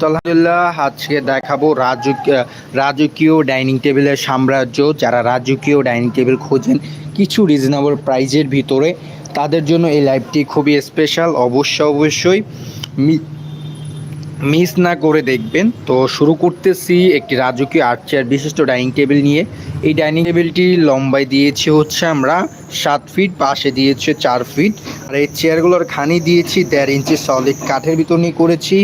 তো আলহামদুলিল্লাহ, আজকে দেখাবো রাজকীয় রাজকীয় ডাইনিং টেবিলের সাম্রাজ্য। যারা রাজকীয় ডাইনিং টেবিল খোঁজেন, কিছু রিজনেবল প্রাইজের ভিতরে। তাদের জন্য এই লাইভটি খুবই স্পেশাল অবশ্য অবশ্যই মিস না করে দেখবেন। তো শুরু করতেছি একটি রাজকীয় আর্ট চেয়ার বিশিষ্ট ডাইনিং টেবিল নিয়ে। এই ডাইনিং টেবিলটি লম্বায় দিয়েছি হচ্ছে আমরা সাত ফিট পাশে দিয়েছে চার ফিট আর এই চেয়ারগুলোর খানি দিয়েছি দেড় ইঞ্চি সলিড কাঠের ভিতর নিয়ে করেছি।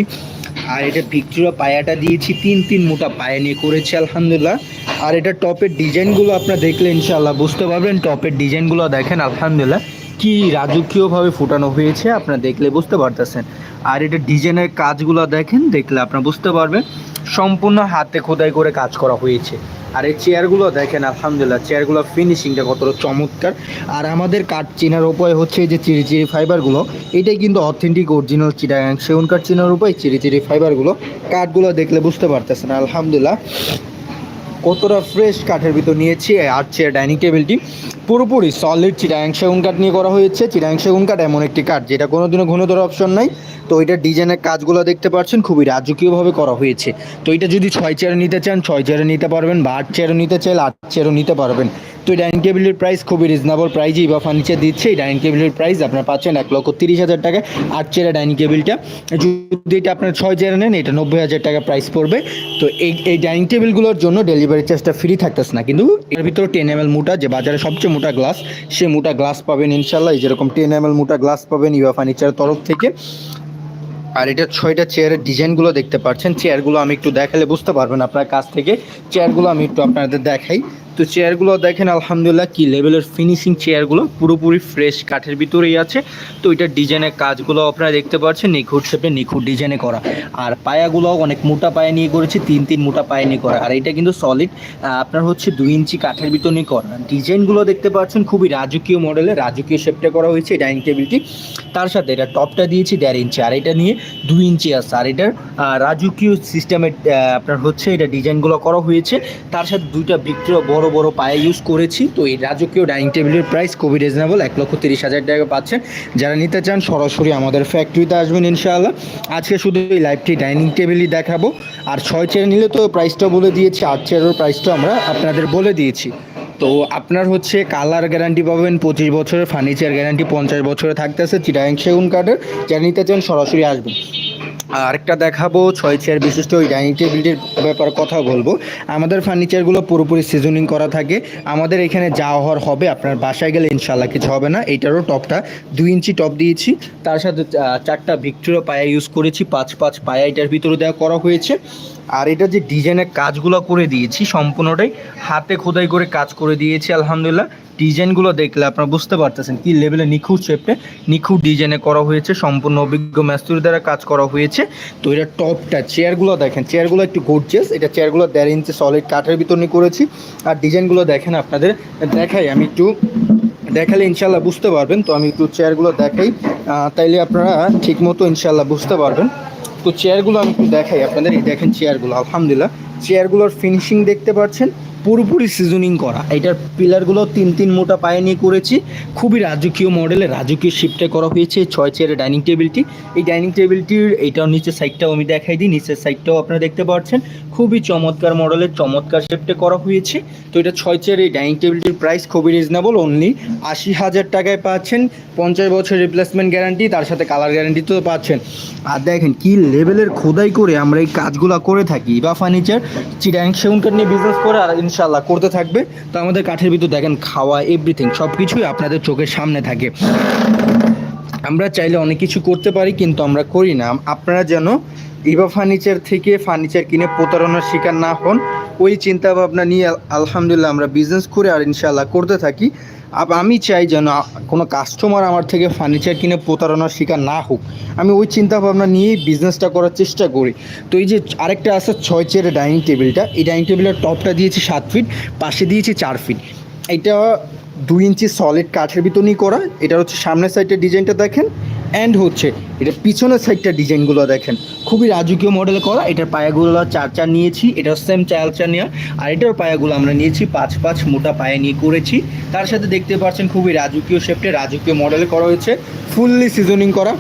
আর এটা ভিক্টোরিয়া পায়াটা দিয়েছি, তিন তিন মোটা পায়া নিয়ে করেছি, আলহামদুলিল্লাহ। আর এটা টপের ডিজাইনগুলো আপনারা দেখলে ইনশাল্লাহ বুঝতে পারবেন, টপের ডিজাইনগুলো দেখেন, আলহামদুলিল্লাহ। কি রাজকীয়ভাবে ফুটানো হয়েছে, আপনারা দেখলে বুঝতে পারতেছেন। আর এটা ডিজাইনের কাজগুলো দেখেন, দেখলে আপনারা বুঝতে পারবেন। সম্পূর্ণ হাতে খোদাই করে কাজ করা হয়েছে। আর এই চেয়ারগুলো দেখেন, আলহামদুলিল্লাহ চেয়ারগুলো ফিনিশিংটা কতটা চমৎকার। আর আমাদের কাঠ চেনার উপায় হচ্ছে যে চিরি চিরি ফাইবারগুলো এটাই কিন্তু অথেন্টিক অরিজিনাল চিটাগাং সেগুন কাঠ চেনার উপায় চিরি চিরি ফাইবারগুলো কাঠগুলো দেখলে বুঝতে পারতেছেন, আলহামদুলিল্লাহ। কতটা ফ্রেশ কাঠের ভিতর নিয়েছি আর চেয়ার ডাইনিং টেবিলটি পুরোপুরি সলিড চিটাং সেগুন কাঠ নিয়ে করা হয়েছে। চিটাং সেগুন কাঠ এমন একটি কাঠ, যেটা কোনোদিনও ঘনতর অপশন নাই। তো এটা ডিজাইনের কাজগুলো দেখতে পাচ্ছেন, খুবই রাজকীয়ভাবে করা হয়েছে। তো এটা যদি ছয় চেয়ারে নিতে চান, ছয় চেয়ারে নিতে পারবেন বা আট চেয়ারও নিতে চাইলে আট চেয়ারও নিতে পারবেন। তো এই ডাইনিং টেবিলের প্রাইস খুবই রিজনেবল প্রাইজেই বা ফার্নিচার দিচ্ছে। এই ডাইনিং টেবিলের প্রাইস আপনারা পাচ্ছেন এক লক্ষ তিরিশ হাজার টাকায়। আট চেয়ারের ডাইনিং টেবিলটা, যদি এটা আপনার ছয় চেয়ারে নেন, এটা নব্বই হাজার টাকা প্রাইস পড়বে। তো এই এই ডাইনিং টেবিলগুলোর জন্য ডেলিভারি চার্জটা ফ্রি থাকতেছে না। কিন্তু এর ভিতরে টেন এম এল মোটা, যে বাজারে সবচেয়ে মোটা গ্লাস সে মোটা গ্লাস পাবেন ইনশাল্লাহ এই যেরকম টেন এম এল মোটা গ্লাস পাবেন ইউয়া ফার্নিচারের তরফ থেকে। আর এটা ছয়টা চেয়ারের ডিজাইনগুলো দেখতে পাচ্ছেন। চেয়ারগুলো আমি একটু দেখালে বুঝতে পারবেন আপনার কাছ থেকে। চেয়ারগুলো আমি একটু আপনাদের দেখাই। তো চেয়ারগুলো দেখেন, আলহামদুলিল্লাহ, কি লেভেলের ফিনিশিং চেয়ারগুলো পুরোপুরি ফ্রেশ কাঠের ভিতরেই আছে। তো এটার ডিজাইনের কাজগুলো আপনারা দেখতে পাচ্ছেন, নিখুঁত শেপে নিখুঁত ডিজাইনে করা। আর পায়াগুলো অনেক মোটা পায়া নিয়ে করেছি, তিন তিন মোটা পায়া নিয়ে করা। আর এটা কিন্তু সলিড আপনার হচ্ছে দুই ইঞ্চি কাঠের ভিতর নিয়ে করা। ডিজাইনগুলো দেখতে পাচ্ছেন, খুবই রাজকীয় মডেলে রাজকীয় শেপটা করা হয়েছে ডাইনিং টেবিলটি তার সাথে এটা টপটা দিয়েছি দেড় ইঞ্চি, আর এটা নিয়ে দুই ইঞ্চি আছে। আর এটার রাজকীয় সিস্টেমের আপনার হচ্ছে এটা ডিজাইনগুলো করা হয়েছে। তার সাথে দুইটা বিক্রিয় বড় বড় বড় পায়ে ইউজ করেছি। তো এই রাজকীয় ডাইনিং টেবিলের প্রাইস খুবই রিজনেবল এক লক্ষ তিরিশ হাজার টাকা পাচ্ছেন। যারা নিতে চান, সরাসরি আমাদের ফ্যাক্টরিতে আসবেন ইনশাআল্লাহ। আজকে শুধু এই লাইভটি ডাইনিং টেবিলই দেখাবো। আর ছয় চেয়ার নিলে তো প্রাইসটা বলে দিয়েছি, আট চেয়ারের প্রাইসটা আমরা আপনাদের বলে দিয়েছি। তো আপনার হচ্ছে কালার গ্যারান্টি পাবেন, পঁচিশ বছরের ফার্নিচার গ্যারান্টি পঞ্চাশ বছরে থাকতেছে চিটাং সেগুন কাঠের। যারা নিতে চান, সরাসরি আসবেন। আরেকটা দেখাবো ছয় চেয়ার বিশিষ্ট ওই ডাইনিং টেবিলটির ব্যাপারে কথা বলব। আমাদের ফার্নিচারগুলো পুরোপুরি সিজনিং করা থাকে। আমাদের এখানে যা হওয়ার হবে আপনার বাসায় গেলে ইনশাল্লাহ কিছু হবে না। এইটারও টপটা দুই ইঞ্চি টপ দিয়েছি। তার সাথে চারটা ভিক্টোরিয়া পায়া ইউজ করেছি। পাঁচ পাঁচ পায়া এটার ভিতরে দেওয়া করা হয়েছে। আর এটা যে ডিজাইনের কাজগুলো করে দিয়েছি, সম্পূর্ণটাই হাতে খোদাই করে কাজ করে দিয়েছি, আলহামদুলিল্লাহ। ডিজাইনগুলো দেখলে আপনারা বুঝতে পারতেছেন কি লেভেলে নিখুঁত শেপে নিখুঁত ডিজাইনে করা হয়েছে, সম্পূর্ণ অভিজ্ঞ ম্যাস্তুরি দ্বারা কাজ করা হয়েছে। তো এটা টপটা চেয়ারগুলো দেখেন চেয়ারগুলো একটু গর্জিয়াস এটা চেয়ারগুলো দেড় ইঞ্চি সলিড কাঠের ভিতর নিয়ে করেছি। আর ডিজাইনগুলো দেখেন আপনাদের, দেখাই আমি একটু, দেখালে ইনশাল্লাহ বুঝতে পারবেন। তো আমি একটু চেয়ারগুলো দেখাই তাইলে আপনারা ঠিক মতো ইনশাল্লাহ বুঝতে পারবেন। তো চেয়ারগুলো আমি একটু দেখাই আপনাদের। এই দেখেন চেয়ারগুলো আলহামদুলিল্লাহ। চেয়ারগুলোর ফিনিশিং দেখতে পাচ্ছেন, পুরোপুরি সিজনিং করা। এটার পিলারগুলো তিন তিন মোটা পায়ে নিয়ে করেছি। খুবই রাজকীয় মডেলে রাজকীয় শিফটে করা হয়েছে ছয় চেয়ারের ডাইনিং টেবিলটি এই ডাইনিং টেবিলটির এইটাও নিচের সাইডটাও আমি দেখাই দিই, নিচের সাইডটাও আপনারা দেখতে পাচ্ছেন। খুবই চমৎকার মডেলের চমৎকার শেপটে করা হয়েছে। তো এটা ছয় চেয়ার, এই ডাইনিং টেবিলটির প্রাইস খুবই রিজনেবল অনলি আশি হাজার টাকায় পাচ্ছেন। পঞ্চাশ বছর রিপ্লেসমেন্ট গ্যারান্টি তার সাথে কালার গ্যারান্টি তো পাচ্ছেন। আর দেখেন কি লেভেলের খোদাই করে আমরা এই কাজগুলো করে থাকি। বা ফার্নিচার চিটাং সেগুন কাঠ নিয়ে বিজনেস করে আর ইনশাল্লাহ করতে থাকবে। তো আমাদের কাঠের ভিতর দেখেন খাওয়া এভরিথিং সব কিছুই আপনাদের চোখের সামনে থাকে। আমরা চাইলে অনেক কিছু করতে পারি, কিন্তু আমরা করি না। আপনারা যেন ইভা ফার্নিচার থেকে ফার্নিচার কিনে প্রতারণার শিকার না হন, ওই চিন্তা ভাবনা নিয়ে আলহামদুলিল্লাহ আমরা বিজনেস করে আর ইনশাল্লাহ করতে থাকি। আব আমি চাই যেন কোনো কাস্টমার আমার থেকে ফার্নিচার কিনে প্রতারণার শিকার না হোক। আমি ওই চিন্তা ভাবনা নিয়েই বিজনেসটা করার চেষ্টা করি। তো এই যে আরেকটা আছে ছয় চেয়ারের ডাইনিং টেবিলটা এই ডাইনিং টেবিলের টপটা দিয়েছি সাত ফিট পাশে দিয়েছি চার ফিট এটা দুই ইঞ্চি সলিড কাঠের ভিতর নিয়ে করা। এটা হচ্ছে সামনের সাইডের ডিজাইনটা দেখেন। অ্যান্ড হচ্ছে এটা পিছনের সাইডটা ডিজাইনগুলো দেখেন। খুবই রাজকীয় মডেল করা। এটার পায়াগুলো চার চার নিয়েছি। এটা সেম চার চার নেওয়া। আর এটার পায়াগুলো আমরা নিয়েছি পাঁচ পাঁচ মোটা পায়ে নিয়ে করেছি। তার সাথে দেখতে পাচ্ছেন খুবই রাজকীয় শেপটে রাজকীয় মডেল করা হয়েছে। ফুললি সিজনিং করা।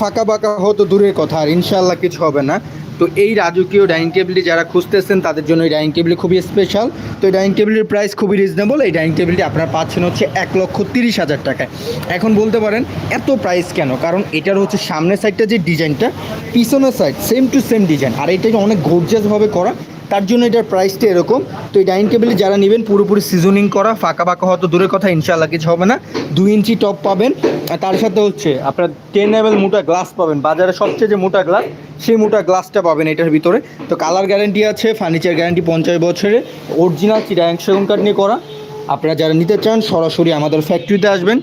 ফাঁকা বাঁকা হতো দূরের কথা, আর ইনশাল্লাহ কিছু হবে না। তো এই রাজকীয় ডাইনিং টেবিলটি যারা খুঁজতেছেন, তাদের জন্য এই ডাইনিং টেবিল খুবই স্পেশাল তো এই ডাইনিং টেবিলের প্রাইস খুবই রিজনেবল এই ডাইনিং টেবিলটি আপনারা পাচ্ছেন হচ্ছে এক লক্ষ তিরিশ হাজার টাকায়। এখন বলতে পারেন, এত প্রাইস কেন? কারণ এটার হচ্ছে সামনের সাইডটা যে ডিজাইনটা পিছনের side same to same design আর এটাকে অনেক গর্জাসভাবে করা। তার জন্য এটার প্রাইসটা এরকম। তো এই ডাইনিং টেবিলে যারা নেবেন, পুরোপুরি সিজনিং করা, ফাঁকা ফাঁকা হয়তো দূরের কথা ইনশাল্লাহ কিছু হবে না। দুই ইঞ্চি টপ পাবেন। আর তার সাথে হচ্ছে আপনার টেন এম মোটা গ্লাস পাবেন। বাজারে সবচেয়ে যে মোটা গ্লাস সেই মোটা গ্লাসটা পাবেন এটার ভিতরে। তো কালার গ্যারান্টি আছে ফার্নিচার গ্যারান্টি পঞ্চাশ বছরে অরিজিনাল চিরাং সেগুন কাঠ নিয়ে করা। আপনারা যারা নিতে চান, সরাসরি আমাদের ফ্যাক্টরিতে আসবেন।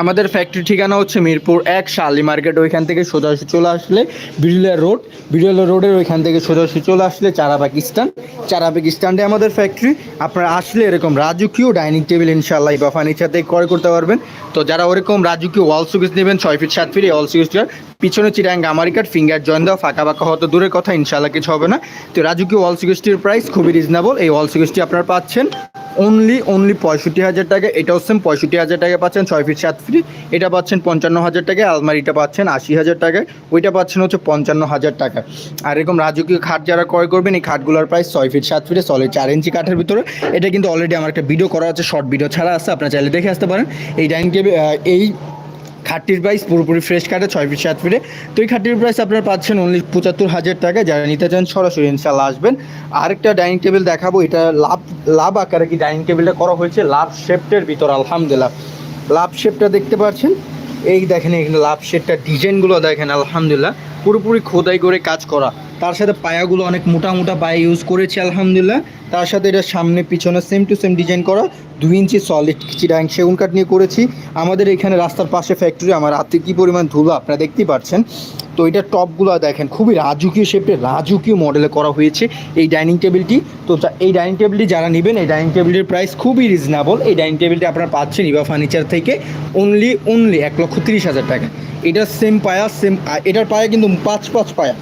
আমাদের ফ্যাক্টরি ঠিকানা হচ্ছে মিরপুর এক শালি মার্কেট, ওইখান থেকে সোজাসুজি চলে আসলে বিড়ুলিয়া রোড। বিড়ুলিয়া রোডের ওইখান থেকে সোজাসুজি চলে আসলে চারা পাকিস্তান চারা পাকিস্তানে আমাদের ফ্যাক্টরি আপনারা আসলে এরকম রাজকীয় ডাইনিং টেবিল ইনশাল্লাহ বা ফার্নিচার ক্রয় করতে পারবেন। তো যারা ওরকম রাজকীয় ওয়াল সুকেস নেবেন, ছয় ফিট সাত ফিট ওয়াল সুকেসটার পিছনে চিরাং গামারি কাঠ ফিঙ্গার জয়েন দেওয়া, ফাঁকা ফাঁকা হয়তো দূরের কথা ইনশাল্লাহ কিছু হবে না। তো রাজকীয় ওয়াল সুকেসটির প্রাইস খুবই রিজনেবল এই ওয়াল সুকেসটি আপনারা পাচ্ছেন অনলি অনলি পঁয়ষট্টি হাজার টাকা। এটাও সেম পঁয়ষট্টি হাজার টাকা পাচ্ছেন, ছয় ফিট সাত ফিট এটা পাচ্ছেন পঞ্চান্ন হাজার টাকা আলমারিটা পাচ্ছেন আশি হাজার টাকায়। ওইটা পাচ্ছেন হচ্ছে পঞ্চান্ন হাজার টাকা। আর এরকম রাজকীয় খাট যারা ক্রয় করবেন, এই খাটগুলোর প্রায় ছয় ফিট সাত ফিটে সলিড চার ইঞ্চি কাঠের ভিতরে। এটা কিন্তু অলরেডি আমার একটা ভিডিও করা আছে শর্ট ভিডিও ছাড়া আছে, আপনারা চাইলে দেখে আসতে পারেন। এই ডাইনিং টেবিল এই খাটটির প্রাইস পুরোপুরি ফ্রেশ কাটে, ছয় ফিট সাত ফিটে তো এই খাটটির প্রাইস আপনারা পাচ্ছেন অনলি পঁচাত্তর হাজার টাকা। যারা নিতে চান, সরাসরি ইনশাল্লাহ আসবেন। আরেকটা ডাইনিং টেবিল দেখাবো, এটা লাভ লাভ আকারে কি ডাইনিং টেবিলটা করা হয়েছে? লাভ শেপটের ভিতর, আলহামদুলিল্লাহ। লাভ শেপটা দেখতে পাচ্ছেন। এই দেখেন, এখানে লাভ শেপটা ডিজাইনগুলো দেখেন, আলহামদুলিল্লাহ। পুরোপুরি খোদাই করে কাজ করা। তার সাথে পায়াগুলো অনেক মোটা মোটা পায়া ইউজ করেছে, আলহামদুলিল্লাহ। তার সাথে এটা সামনে, পিছনে সেম টু সেম ডিজাইন করা, দুই ইঞ্চি সলিড চিরাং সেগুন কাঠ নিয়ে করেছি। আমাদের এখানে রাস্তার পাশে ফ্যাক্টরি আমার হাতে কী পরিমাণ ধুলো আপনারা দেখতেই পাচ্ছেন। তো এটা টপগুলো দেখেন, খুবই রাজকীয় শেপে রাজকীয় মডেলে করা হয়েছে এই ডাইনিং টেবিলটি তো এই ডাইনিং টেবিলটি যারা নেবেন, এই ডাইনিং টেবিলটির প্রাইস খুবই রিজনেবল এই ডাইনিং টেবিলটি আপনারা পাচ্ছেন ইবা ফার্নিচার থেকে অনলি অনলি এক লক্ষ তিরিশ হাজার টাকা। এটার সেম পায়া সেম এটার পায়া কিন্তু পাঁচ পাঁচ পায়া।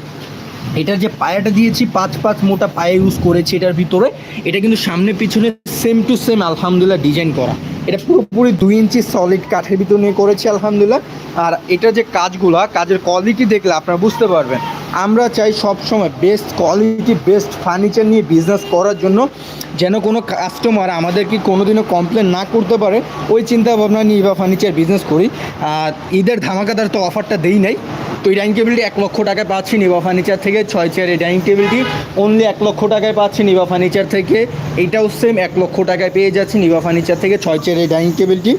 এটার যে পায়াটা দিয়েছি, পাঁচ পাঁচ মোটা পায়ে ইউজ করেছি এটার ভিতরে, এটা কিন্তু সামনে পিছনে সেম টু সেম আলহামদুলিল্লাহ ডিজাইন করা। এটা পুরোপুরি দুই ইঞ্চি সলিড কাঠের ভিতর নিয়ে করেছি আলহামদুলিল্লাহ। আর এটা যে কাজগুলা, কাজের কোয়ালিটি দেখলে আপনারা বুঝতে পারবেন। আমরা চাই সব সময় বেস্ট কোয়ালিটি বেস্ট ফার্নিচার নিয়ে বিজনেস করার জন্য যেন কোনো কাস্টমার আমাদেরকে কোনোদিনও কমপ্লেন না করতে পারে, ওই চিন্তা ভাবনা নিয়ে বা ফার্নিচার বিজনেস করি। আর ঈদের ধামাকাদার তো অফারটা দেই নাই। তো এই ডাইনিং টেবিলটি এক লক্ষ টাকায় পাচ্ছি নিবা ফার্নিচার থেকে। ছয় চেয়ারের ডাইনিং টেবিলটি অনলি এক লক্ষ টাকায় পাচ্ছি নিবা ফার্নিচার থেকে। এইটাও সেম এক লক্ষ টাকায় পেয়ে যাচ্ছি নিবা ফার্নিচার থেকে। ছয় চেয়ারের ডাইনিং টেবিলটি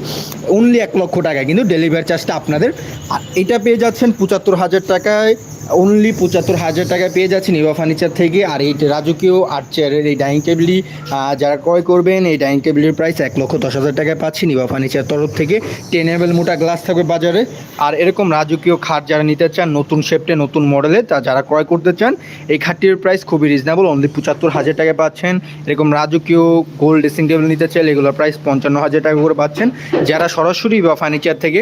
অনলি এক লক্ষ টাকায়। কিন্তু ডেলিভারি চার্জটা আপনাদের আর এটা পেয়ে যাচ্ছেন পঁচাত্তর হাজার টাকায়। অনলি পঁচাত্তর হাজার টাকা পেয়ে যাচ্ছেন নিবা ফার্নিচার থেকে। আর এই রাজকীয় আট চেয়ারের এই ডাইনিং টেবিলটি যারা ক্রয় করবেন, এই ডাইনিং টেবিলের প্রাইস এক লক্ষ দশ হাজার টাকায় পাচ্ছি নিবা ফার্নিচার তরফ থেকে। টেন এম মোটা গ্লাস থাকবে বাজারে। আর এরকম রাজকীয় খাট যারা নিতে চান, নতুন শেপটে নতুন মডেলে তা যারা ক্রয় করতে চান, এই খাটটির প্রাইস খুবই রিজনেবল অনলি পঁচাত্তর হাজার টাকায় পাচ্ছেন। এরকম রাজকীয় গোল্ড ড্রেসিং টেবিল নিতে চাইলে এগুলোর প্রাইস পঞ্চান্ন হাজার টাকা করে পাচ্ছেন। যারা সরাসরি বা ফার্নিচার থেকে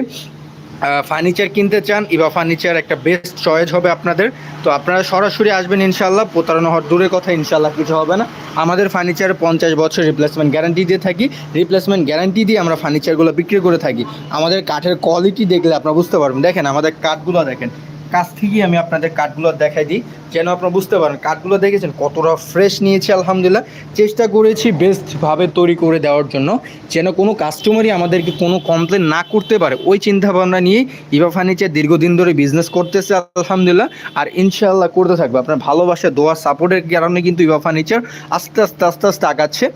ফার্নিচার কিনতে চান ইবা ফার্নিচার একটা বেস্ট চয়েস হবে আপনাদের। তো আপনারা সরাসরি আসবেন ইনশাল্লাহ প্রতারণা হওয়ার দূরের কথা ইনশাল্লাহ কিছু হবে না। আমাদের ফার্নিচারে পঞ্চাশ বছর রিপ্লেসমেন্ট গ্যারান্টি দিয়ে থাকি। রিপ্লেসমেন্ট গ্যারান্টি দিয়ে আমরা ফার্নিচারগুলো বিক্রি করে থাকি। আমাদের কাঠের কোয়ালিটি দেখলে আপনারা বুঝতে পারবেন। দেখেন আমাদের কাঠগুলো দেখেন। কাছ থেকেই আমি আপনাদের কাঠগুলো দেখাই দিই। যেন আপনারা বুঝতে পারেন, কাঠগুলো দেখেছেন? কতটা ফ্রেশ নিয়েছি, আলহামদুলিল্লাহ। চেষ্টা করেছি বেস্টভাবে তৈরি করে দেওয়ার জন্য, যেন কোনো কাস্টমারই আমাদেরকে কোনো কমপ্লেন না করতে পারে। ওই চিন্তা ভাবনা নিয়ে ইভা ফার্নিচার দীর্ঘদিন ধরে বিজনেস করতেছে, আলহামদুলিল্লাহ। আর ইনশাআল্লাহ করতে থাকবে। আপনার ভালোবাসা, দোয়া সাপোর্টের কারণে কিন্তু ইভা ফার্নিচার আস্তে আস্তে আস্তে আস্তে আগাচ্ছে।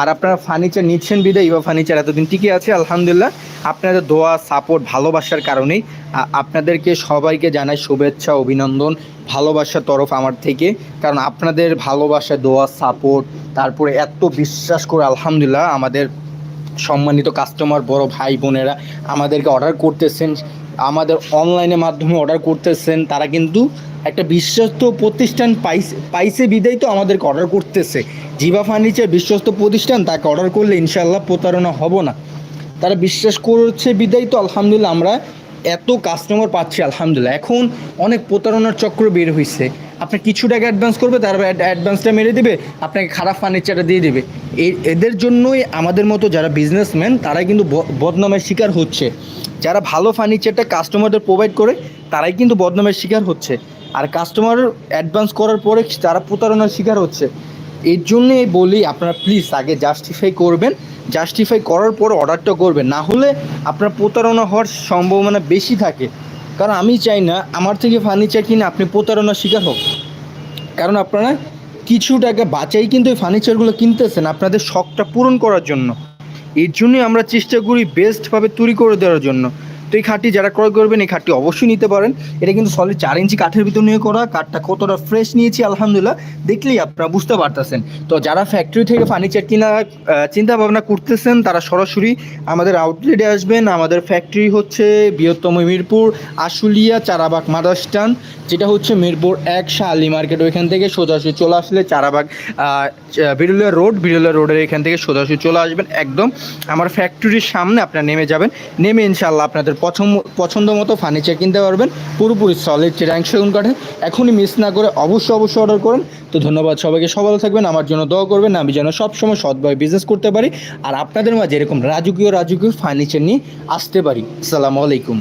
আর আপনারা ফার্নিচার নিচ্ছেন বিদায় ইভা ফার্নিচার এতদিন টিকে আছে, আলহামদুলিল্লাহ। আপনাদের দোয়া সাপোর্ট ভালোবাসার কারণেই আপনাদেরকে সবাইকে জানাই শুভেচ্ছা, অভিনন্দন। ভালোবাসার তরফ আমার থেকে। কারণ আপনাদের ভালোবাসা, দোয়া সাপোর্ট তারপরে এত বিশ্বাস করে আলহামদুলিল্লাহ আমাদের সম্মানিত কাস্টমার বড় ভাই, বোনেরা আমাদেরকে অর্ডার করতেছেন। আমাদের অনলাইনের মাধ্যমে অর্ডার করতেছেন। তারা কিন্তু একটা বিশ্বস্ত প্রতিষ্ঠান পাইছে পাইছে, বিদায় তো আমাদেরকে অর্ডার করতেছে। জিবা ফার্নিচার বিশ্বস্ত প্রতিষ্ঠান, তাকে অর্ডার করলে ইনশাল্লাহ প্রতারণা হব না। তারা বিশ্বাস করছে, বিদায় তো আলহামদুলিল্লাহ আমরা এত কাস্টমার পাচ্ছি, আলহামদুলিল্লাহ। এখন অনেক প্রতারণার চক্র বের হয়েছে আপনি কিছু টাকা অ্যাডভান্স করবে তারপর অ্যাডভান্সটা মেরে দেবে, আপনাকে খারাপ ফার্নিচারটা দিয়ে দেবে। এদের জন্যই আমাদের মতো যারা বিজনেসম্যান তারা কিন্তু বদনামের শিকার হচ্ছে। যারা ভালো ফার্নিচারটা কাস্টমারদের প্রোভাইড করে, তারাই কিন্তু বদনামের শিকার হচ্ছে। আর কাস্টমার অ্যাডভান্স করার পরে তারা প্রতারণার শিকার হচ্ছে। এর জন্যই বলি আপনারা প্লিজ আগে জাস্টিফাই করবেন। জাস্টিফাই করার পর অর্ডারটা করবেন। না হলে আপনার প্রতারণা হওয়ার সম্ভাবনা বেশি থাকে। কারণ আমি চাই না আমার থেকে ফার্নিচার কিনে আপনি প্রতারণার শিকার হোক কারণ আপনারা কিছু টাকা বাঁচাই কিন্তু এই ফার্নিচারগুলো কিনতেছেন আপনাদের শখটা পূরণ করার জন্য। এর জন্যই আমরা চেষ্টা করি বেস্টভাবে তৈরি করে দেওয়ার জন্য। এই খাটটি যারা ক্রয় করবেন, এই খাটটি অবশ্যই নিতে পারেন। এটা কিন্তু সলিড চার ইঞ্চি কাঠের ভিতর নিয়ে করা। কাঠটা কতটা ফ্রেশ নিয়েছি, আলহামদুলিল্লাহ, দেখলেই আপনারা বুঝতে পারতেছেন। তো যারা ফ্যাক্টরি থেকে ফার্নিচার কিনা চিন্তা ভাবনা করতেছেন, তারা সরাসরি আমাদের আউটলেটে আসবেন। আমাদের ফ্যাক্টরি হচ্ছে বৃহত্তম মিরপুর, আশুলিয়া, চারাবাগ মাদারস্টান যেটা হচ্ছে মিরপুর এক, শালি মার্কেট। ওইখান থেকে সোজাসুজি চলে আসলে চারাবাগ বিরুলিয়া রোড, বিরুলিয়া রোডের এখান থেকে সোজাসুজি চলে আসবেন। একদম আমার ফ্যাক্টরির সামনে আপনারা নেমে যাবেন। নেমে ইনশাল্লাহ আপনাদের পছন্দ পছন্দ মতো ফার্নিচার কিনতে পারবেন। পুরোপুরি সলিড চিরাং সেগুন কাঠে। এখনই মিস না করে অবশ্যই অবশ্যই অর্ডার করুন। তো ধন্যবাদ সবাইকে। সবাই থাকবেন। আমার জন্য দোয়া করবেন। আমি যেন সবসময় সৎভাবে বিজনেস করতে পারি। আর আপনাদের মাঝে এরকম রাজকীয় রাজকীয় ফার্নিচার নিয়ে আসতে পারি। আসসালামু আলাইকুম।